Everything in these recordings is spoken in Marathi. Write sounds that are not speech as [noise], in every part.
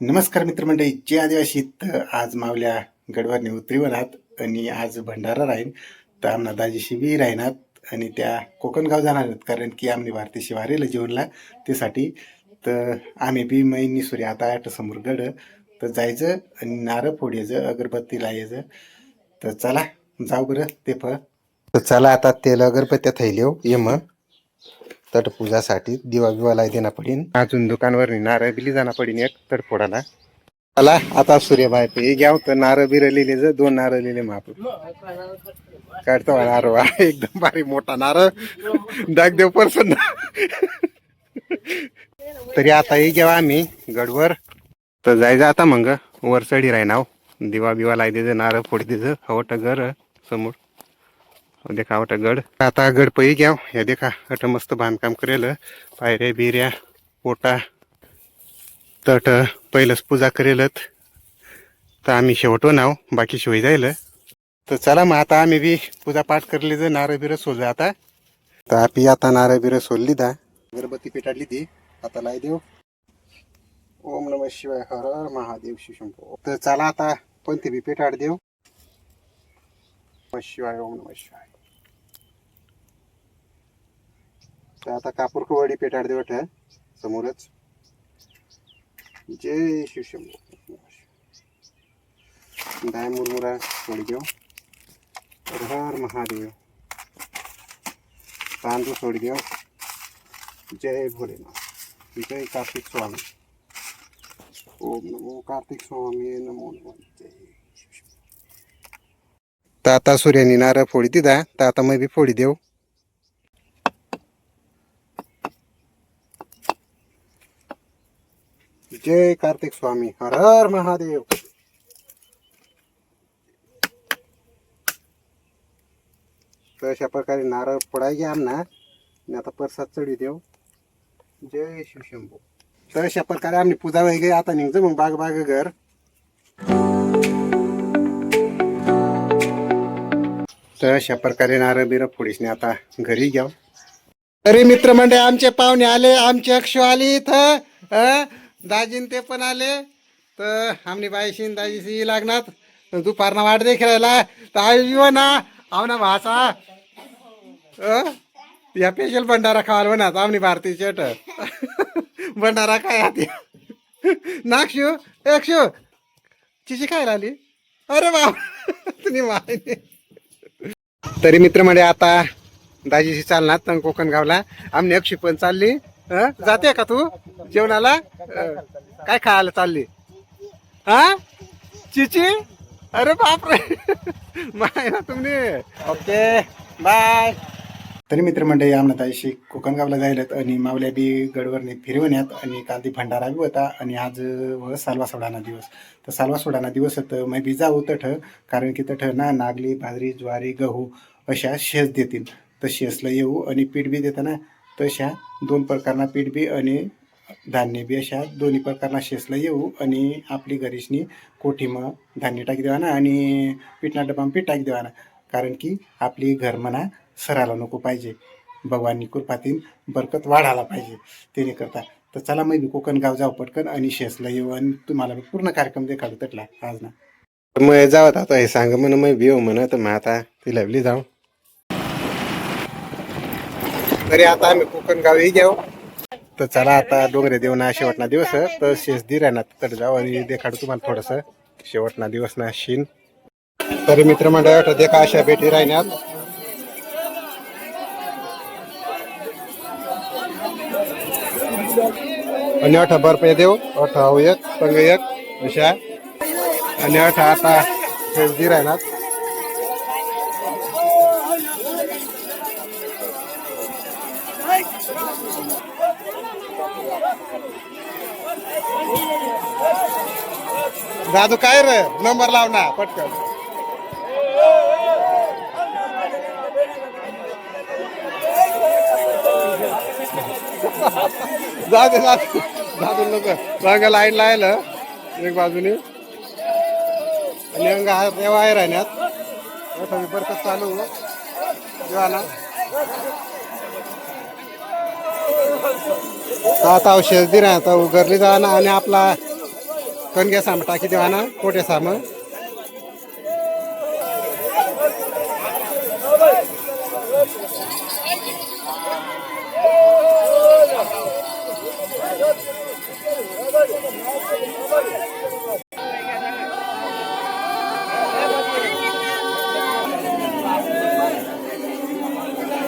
नमस्कार मित्रमंडळी जे आदिवासी. आज मावल्या गडवरने आहात आणि आज भंडारा राहीन. तर आमना दाजी शिबी राहणार. आणि त्या कोकणगाव जाणार आहेत. कारण की आम्ही भारतीय शिवारेला जेवणला त्यासाठी. तर आम्ही बी मैनी सूर्य आता आठ समोर गड. तर जायचं आणि नारळ फोडायचं अगरबत्ती यायचं. तर चला जाऊ बरं ते फळ तर चला आता तेल अगरबत्त्या थैल्यो ये मग तट पूजासाठी दिवा बिवा लाई देना पडीन. अजून दुकानवर नारळ बिली जाणार पडीन एक तटफोडाला चला आता सूर्यबाय पे घ्याव तर नारळ बिरं लिहिले दोन नारळ लिहिले महापूर काढतो नारळ वा एकदम भारी मोठा नारळ दाग देव तरी आता हे घ्यावा आम्ही गडवर. तर जायचं आता मग वर चढी राहणार हो. दिवा बिवा लाई द्यायचं नारळ फोडी द्यायचं हवट घर समोर. देखा हवट गड. आता गड पै घ्या हो. हे. देखा अट मस्त बांधकाम करेल. पायऱ्या बिऱ्या पोटा तट पहिलंच पूजा करेलत. तर आम्ही शेवटो नाव बाकी शिवाय जाईल तर चला मग आता आम्ही बी पूजा पाठ करली जर नारळ बिरं सोडलं आता. तर आपी आता नारळ बिरं सोडली दा. अगरबत्ती पेटाडली ती. आता लाई देव. ओम नम शिवाय हर महादेव शिशंभो तर चला आता कोणती बी पेटाड देव. शिवाय ओम नम शिवाय. तर आता कापूर कवडी पेटाड देव समोरच. जय शिवशंभो दाय मुरमुरा सोडी देव हर हर महादेव तांदूळ सोडी देव जय भोलेनाथ जय कार्तिक स्वामी ओम नमो कार्तिक स्वामी नमो नमो जय ताता तर आता सूर्यानी नारळ फोडी दिदा तर आता मग बी फोडी देऊ जय कार्तिक स्वामी. हर हर महादेव. तर अशा प्रकारे नारळ पडाय घ्या आमना आणि आता प्रसाद चढी देव जय शिवशंभू तर अशा प्रकारे आम्ही पूजा वगैरे आता निघतो. मग बाग बाग घर. तर अशा प्रकारे नारळ बिरं फोडीसने आता घरी घ्या. तरी मित्रमंडळ आमचे पाहुणे आले. आमची अक्ष आली इथं. दाजीन ते पण आले. तर आमनी बायशीन दाजीशी लागणार दुपारना वाट खेळायला. तर आई ना आमना भाचा. अं? या स्पेशल भंडारा खावाल म्हणा आमनी भारतीय चट [laughs] भंडारा काय आती [laughs] नाक्षू एकशू. चिची खायला आली? अरे बाबा तुम्ही माहिती. तरी मित्र म्हणजे आता दाजीशी चालणार तर कोकण गावला. आमने अक्षी पण चालली. हं? जाते का तू जेवणाला? अं, काय खायला चालली? हा? चिची? अरे बापरे! [laughs] माय ना तुम्ही. Okay bye. तरी मित्रमंडळी आमना ताईशी कोकणगावला जायलात आणि मावल्या बी गडवरने फिरवण्यात आणि काल ती भंडारा बी होता आणि आज व सालवा सोडाना दिवस. तर सालवा सोडाना दिवस होतं मग बी जाऊ तठ कारण की तठ ना नागली बाजरी ज्वारी गहू अशा शेस देतील. तर शेसला येऊ आणि पीठ बी देताना तशा दोन प्रकारना पीठ बी आणि धान्य बी अशा दोन्ही प्रकारना शेसला येऊ आणि आपली घरीशनी कोठी मग धान्य टाकी देवाना आणि पीठना डबा पीठ टाकी देवाना. कारण की आपली घर म्हणा सरायला नको पाहिजे. भगवाननी कृपातीन बरकत वाढायला पाहिजे. त्याने करता तर चला मग मी कोकण गाव जाऊ पटकन आणि शेसला येऊ आणि तुम्हाला पूर्ण कार्यक्रम देखाडू तटला. आज ना. मग जाऊ आता हे सांग म्हण मग येऊ म्हणा तर मग आता ती लावली जाऊ तरी आता आम्ही कोकण गावी जाऊ तर चला आता डोंगरे देवना शेवटना दिवस तर शेष दि राहणार तर जाऊ आणि देखाडू तुम्हाला थोडस. शेवटना दिवस ना शीन. तरी मित्रमंडळ देखा अशा भेटी राहण्यात आणि अठा बर्फ देऊ अठा एक पंग एक अशा. आणि अठा आता शेष दि दादू काय रे? नंबर लाव ना पटकन. जा दे दादू दे. लोक रंग लाईन लायलं एक बाजूने. आणि अंग हा देवा आहे राहण्यात मोठा बरकत चालू. देवाना आता औषध दिना आता उघडली जाणं आणि आपला कणग्या साम टाकी देवाना कोटे साम.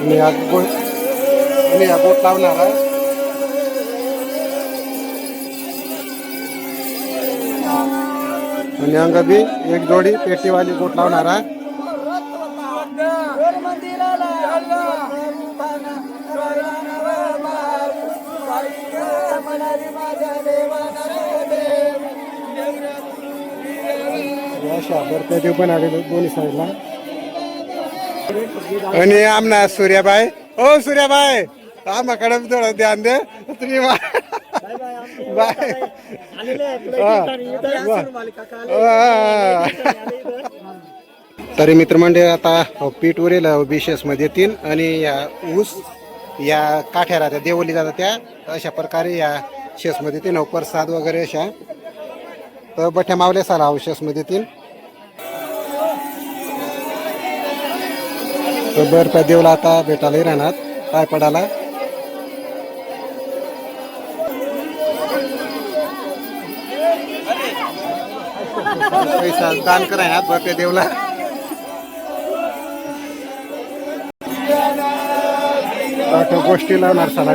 मी या बोट मी या बोट लावणार आहे. आणि अंग बी एक जोडी पेटीवाली बोट लावणार. आहे पण आलेले दोन्ही साईडला. आणि आमना सूर्याबाई. ओ सूर्याबाई आम्हाकडे थोडं ध्यान दे. तुम्ही वा- बाय. तरी मित्रमंडळ आता पीठ उरेल विशेषमध्ये येतील आणि या ऊस या काठ्या राहत्या देवली जातात त्या अशा प्रकारे या शेसमध्ये येतील प्रसाद वगैरे अशा. तर बठ्या मावल्या साला मध्ये येतील बर त्या देवला आता भेटायलाही राहणार काय पडाला? पैसा दान करायला बर त्या देवला. आठ गोष्टी लावणार साला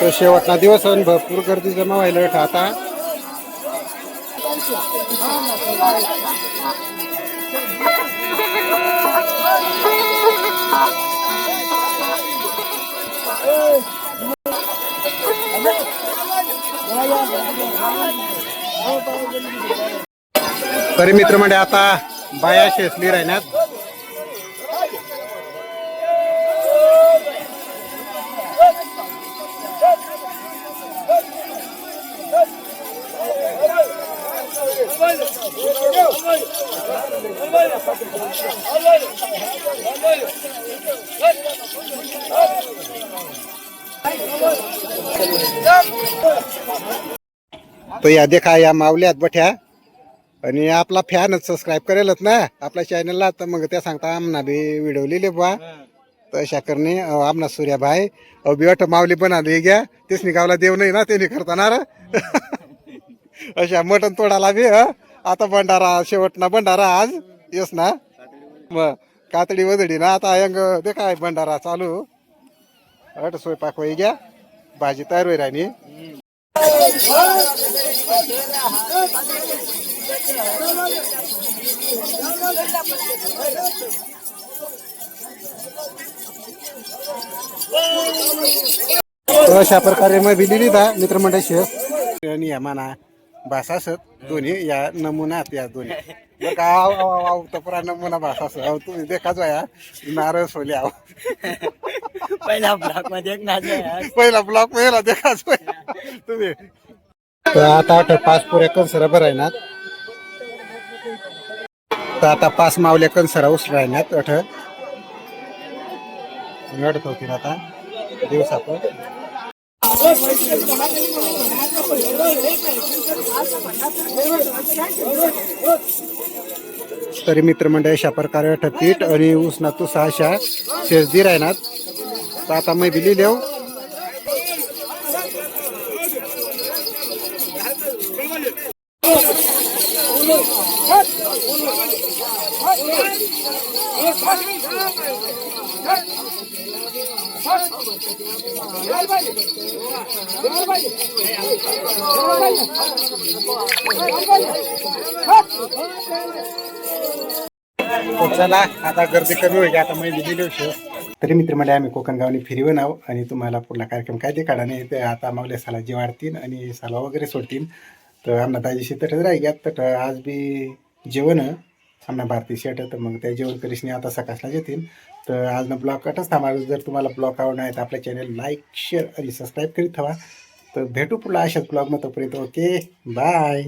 तो शेवटचा दिवस आहे आणि भरपूर गर्दी जमा व्हायला आता तरी मित्र म्हणजे आता बाया शेसली राहण्यात तो या देखा या मावल्यात बठ्या. आणि आपला फॅन सबस्क्राईब करेलच ना. आपल्या चॅनलला तर मग त्या सांगता आमना बी व्हिडिओ लिहिले बुवा. तशा अशा करणे अहो, सूर्या भाई. अहो बिवाट माऊली दे घ्या. तेच गावला देव नाही ना त्यांनी करताना [laughs] अशा मटण तोडाला बी आता भंडारा शेवट ना भंडारा आज. येस ना? मग कातडी वजडी ना. आता यंग देखा भंडारा चालू. अट स्वयंपाक होई घ्या. भाजी तयार होईल आणि. अशा प्रकारे मग दिलेली दा मित्रमंडळ शेफ आणि या म्हणा भाषा असत दोन्ही या नमुनात या दोन्ही. का आव आव आव आव तपरा नमुना भाषा असत अहो तुम्ही देखाच या नारळ सोले आहो पहिला ब्लॉकमध्ये एक नाच आहे. पहिला ब्लॉक पहिला देखाच तुम्ही. तर आता आठ पाच पुऱ्या कन्सरा बरं आहे ना तर आता पाच मावल्या कन्सरा उसरा आहे ना अठ अडत होतील आता. दिवसात तरी मित्रमंडळ अशा प्रकारे ठपीट आणि उसना तू सहाशा शेजदी राहणार तर आता मी बिली देऊ तर चला आता गर्दी कमी होईल आता महिने दिली होती. तरी मित्रमंडळी आम्ही कोकण गावने फिरवून आहो आणि तुम्हाला पुढला कार्यक्रम काय ते काढा नाही ते आता मागल्या सालाजी वाढतील आणि साला वगैरे सोडतील तर आम्हाला ताजीशी तर राहिल्यात तर आज बी जेवण आमना भारतीय शेट तर मग त्या जेवण करिशने आता सकाळला येतील. तर आज ना ब्लॉग कटच थांबा जर तुम्हाला ब्लॉग आवडणार आहे तर आपल्या चॅनल लाईक शेअर आणि सबस्क्राईब करीत हवा तर भेटू पुढला अशाच ब्लॉगमध्ये तोपर्यंत ओके बाय.